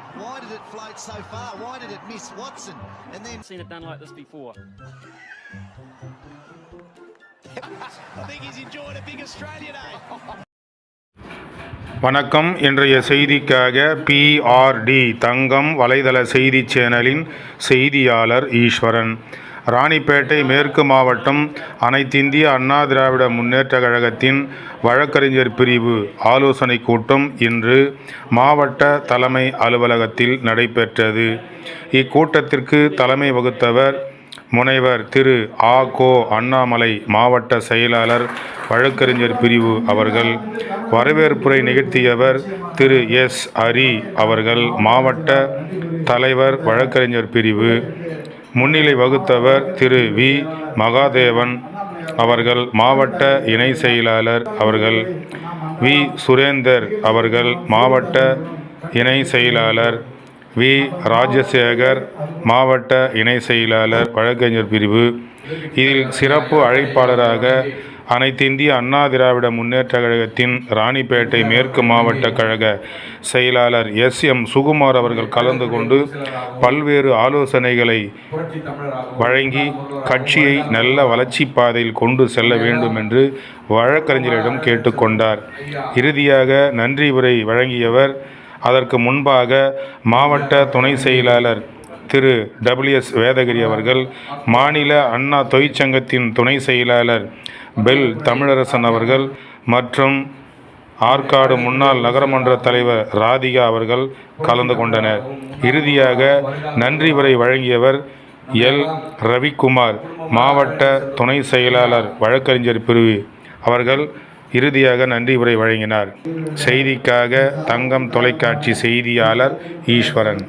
there? Why did it float so far? Why did it miss Watson? And then seen it done like this before. I think he's enjoyed a big Australia day. வணக்கம் இன்றைய செய்திக்காக BRT தங்கம் வலைதள செய்தி சேனலின் செய்தியாளர் ஈஸ்வரன் ராணிப்பேட்டை மேற்கு மாவட்டம் அனைத்திந்திய அண்ணா திராவிட முன்னேற்ற கழகத்தின் வழக்கறிஞர் பிரிவு ஆலோசனைக் கூட்டம் இன்று மாவட்ட தலைமை அலுவலகத்தில் நடைபெற்றது. இக்கூட்டத்திற்கு தலைமை வகுத்தவர் முனைவர் திரு ஆ. கோ. அண்ணாமலை மாவட்ட செயலாளர் வழக்கறிஞர் பிரிவு அவர்கள் வரவேற்புரை நிகழ்த்தியவர் திரு எஸ். ஹரி அவர்கள் மாவட்ட தலைவர் வழக்கறிஞர் பிரிவு முன்னிலை வகுத்தவர் திரு வி. மகாதேவன் அவர்கள் மாவட்ட இணை செயலாளர் அவர்கள் வி. சுரேந்தர் அவர்கள் மாவட்ட இணை செயலாளர் வி. ராஜசேகர் மாவட்ட இணை செயலாளர் வழக்கறிஞர் பிரிவு. இதில் சிறப்பு அழைப்பாளராக அனைத்திந்திய அண்ணா திராவிட முன்னேற்றக் கழகத்தின் ராணிப்பேட்டை மேற்கு மாவட்ட கழக செயலாளர் எஸ் எம் சுகுமார் அவர்கள் கலந்து கொண்டு பல்வேறு ஆலோசனைகளை வழங்கி கட்சியை நல்ல வளர்ச்சி பாதையில் கொண்டு செல்ல வேண்டும் என்று வழக்கறிஞரிடம் கேட்டுக்கொண்டார். இறுதியாக நன்றி உரை வழங்கியவர் அதற்கு முன்பாக மாவட்ட துணை செயலாளர் திரு டபிள்யூஎஸ் வேதகிரி அவர்கள் மாநில அண்ணா தொழிற்சங்கத்தின் துணை செயலாளர் பெல் தமிழரசன் அவர்கள் மற்றும் ஆற்காடு முன்னாள் நகரமன்ற தலைவர் ராதிகா அவர்கள் கலந்து கொண்டனர். இறுதியாக நன்றி உரை வழங்கியவர் எல். ரவிக்குமார் மாவட்ட துணை செயலாளர் வழக்கறிஞர் பிரிவு அவர்கள் இறுதியாக நன்றி உரை வழங்கினார். செய்திக்காக தங்கம் தொலைக்காட்சி செய்தியாளர் ஈஸ்வரன்.